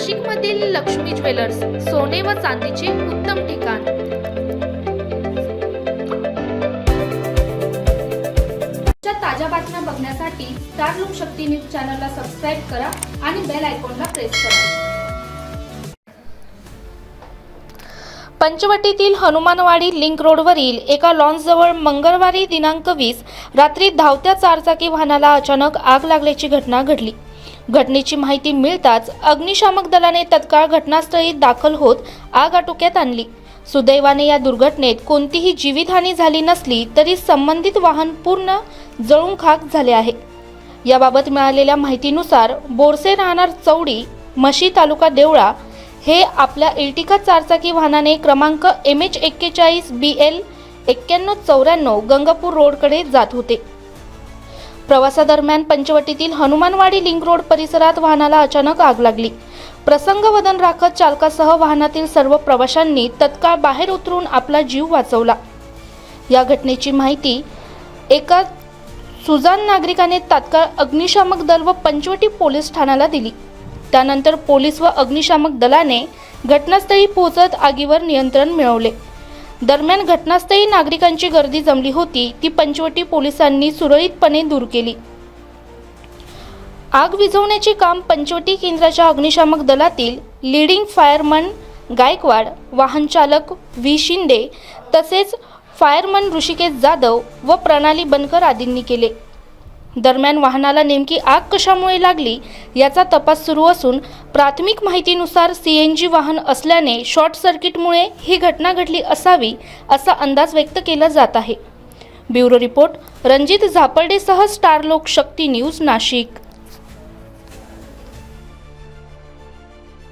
नाशिकमधील लक्ष्मी ज्वेलर्स सोने व चांदीचे उत्तम ठिकाण. ताज्या बातम्या बघण्यासाठी स्टार लोकशक्ती न्यूज चॅनलला सबस्क्राईब करा आणि बेल आयकॉनला प्रेस करा. पंचवटीतील हनुमानवाडी लिंक रोडवरील एका लॉन्सजवळ मंगळवारी दिनांक वीस रात्री धावत्या चारचाकी वाहनाला अचानक आग लागल्याची घटना घडली. घटनेची माहिती मिळताच अग्निशामक दलाने तत्काळ घटनास्थळी दाखल होत आग आटोक्यात आणली. सुदैवाने या दुर्घटनेत कोणतीही जीवितहानी झाली नसली तरी संबंधित वाहन पूर्ण जळून खाक झाले आहे. याबाबत मिळालेल्या माहितीनुसार बोरसे राहणार चौडी मशी तालुका देवळा हे आपल्या इल्टिका चारचाकी वाहनाने क्रमांक एम एच एक्केचाळीस बी एल एक्क्याण्णव चौऱ्याण्णव गंगापूर रोडकडे जात होते. प्रवासादरम्यान पंचवटीतील हनुमानवाडी लिंक रोड परिसरात वाहनाला अचानक आग लागली. प्रसंगवदन राखत चालकासह वाहनातील सर्व प्रवाशांनी तत्काळ बाहेर उतरून आपला जीव वाचवला. या घटनेची माहिती एका सुजान नागरिकाने तात्काळ अग्निशामक दल व पंचवटी पोलीस ठाण्याला दिली. त्यानंतर पोलीस व अग्निशामक दलाने घटनास्थळी पोहोचत आगीवर नियंत्रण मिळवले. दरम्यान घटनास्थळी नागरिकांची गर्दी जमली होती. ती पंचवटी पोलिसांनी सुरळीतपणे दूर केली. आग विझवण्याचे काम पंचवटी केंद्राच्या अग्निशामक दलातील लीडिंग फायरमन गायकवाड वाहन चालक व्ही. शिंदे तसेच फायरमन ऋषिकेश जाधव व प्रणाली बनकर आदींनी केले. दरम्यान वाहनाला नेमकी आग कशामुळे लागली याचा तपास सुरू असून प्राथमिक माहितीनुसार सी एन जी वाहन असल्याने शॉर्ट सर्किटमुळे ही घटना घडली असावी असा अंदाज व्यक्त केला जात आहे. ब्युरो रिपोर्ट रणजित झापर्डेसह स्टार लोक शक्ती न्यूज नाशिक.